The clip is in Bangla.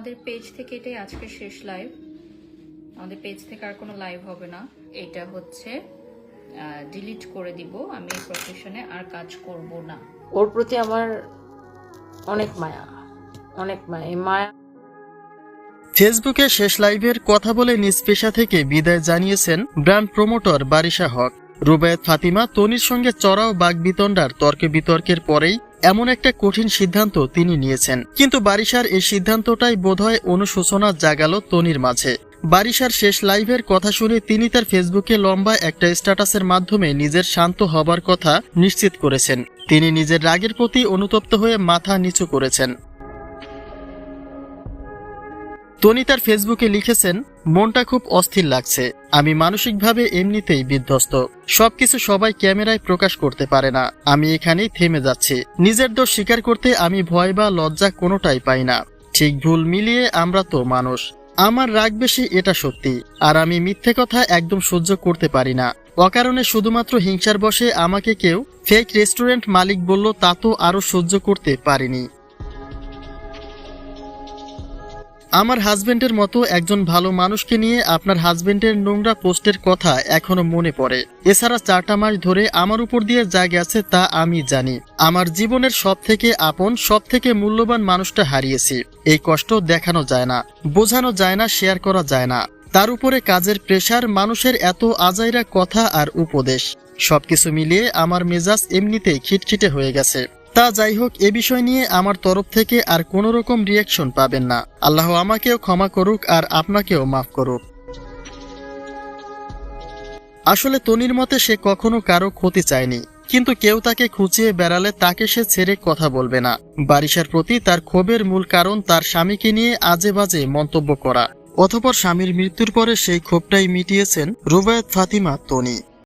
আমাদের পেজ থেকে এটাই আজকে শেষ লাইভ আমাদের পেজ থেকে আর কোনো লাইভ হবে না। এটা হচ্ছে ডিলিট করে দিব। আমি এই প্রফেশনে আর কাজ করব না। ওর প্রতি আমার অনেক মায়া। অনেক মায়া। এই মায়া ফেসবুকে শেষ লাইভের কথা বলে নিজ পেশা থেকে বিদায় জানিয়েছেন ব্র্যান্ড প্রমোটর বারিশা হক। রুবায়েত ফাতিমা তনির সঙ্গে চড়াও বাগবিতণ্ডার তর্কে বিতর্কের পরেই এমন একটা কঠিন সিদ্ধান্ত তিনি নিয়েছেন। কিন্তু বারিশার এই সিদ্ধান্তটাই বোধহয় অনুশোচনা জাগালো তনির মাঝে। বারিশার শেষ লাইভের কথা শুনে তিনি তার ফেসবুকে লম্বা একটা স্ট্যাটাসের মাধ্যমে নিজের শান্ত হবার কথা নিশ্চিত করেছেন। তিনি নিজের রাগের প্রতি অনুতপ্ত হয়ে মাথা নিচু করেছেন। টনি তার ফেসবুকে লিখেছেন, মনটা খুব অস্থির লাগছে। আমি মানসিকভাবে এমনিতেই বিধ্বস্ত। সবকিছু সবাই ক্যামেরায় প্রকাশ করতে পারে না। আমি এখানেই থেমে যাচ্ছি। নিজের দোষ স্বীকার করতে আমি ভয় বা লজ্জা কোনোটাই পাই না। ঠিক ভুল মিলিয়ে আমরা তো মানুষ। আমার রাগ বেশি এটা সত্যি। আর আমি মিথ্যে কথা একদম সহ্য করতে পারি না। অকারণে শুধুমাত্র হিংসার বসে আমাকে কেউ ফেক রেস্টুরেন্ট মালিক বলল তা তো আরও সহ্য করতে পারিনি। আমার হাজবেন্ডের মতো একজন ভালো মানুষকে নিয়ে আপনার হাজবেন্ডের নোংরা পোস্টের কথা এখনও মনে পড়ে। এছাড়া চারটা মাস ধরে আমার উপর দিয়ে যা গেছে তা আমি জানি। আমার জীবনের সব থেকে আপন সব থেকে মূল্যবান মানুষটা হারিয়েছি। এই কষ্ট দেখানো যায় না, বোঝানো যায় না, শেয়ার করা যায় না। তার উপরে কাজের প্রেশার, মানুষের এত আজাইরা কথা আর উপদেশ। সবকিছু মিলিয়ে আমার মেজাজ এমনিতেই খিটখিটে হয়ে গেছে। তা যাই হোক, এ বিষয় নিয়ে আমার তরফ থেকে আর কোনো রকম রিয়াকশন পাবেন না। আল্লাহ আমাকেও ক্ষমা করুক আর আপনাকেও মাফ করুক। আসলে তনির মতে সে কখনো কারও ক্ষতি চায়নি, কিন্তু কেউ তাকে খুঁচিয়ে বেড়ালে তাকে সে ছেড়ে কথা বলবে না। বারিশার প্রতি তার ক্ষোভের মূল কারণ তার স্বামীকে নিয়ে আজে বাজে মন্তব্য করা। অতপর স্বামীর মৃত্যুর পরে সেই ক্ষোভটাই মিটিয়েছেন রুবায়ত ফাতিমা তনি।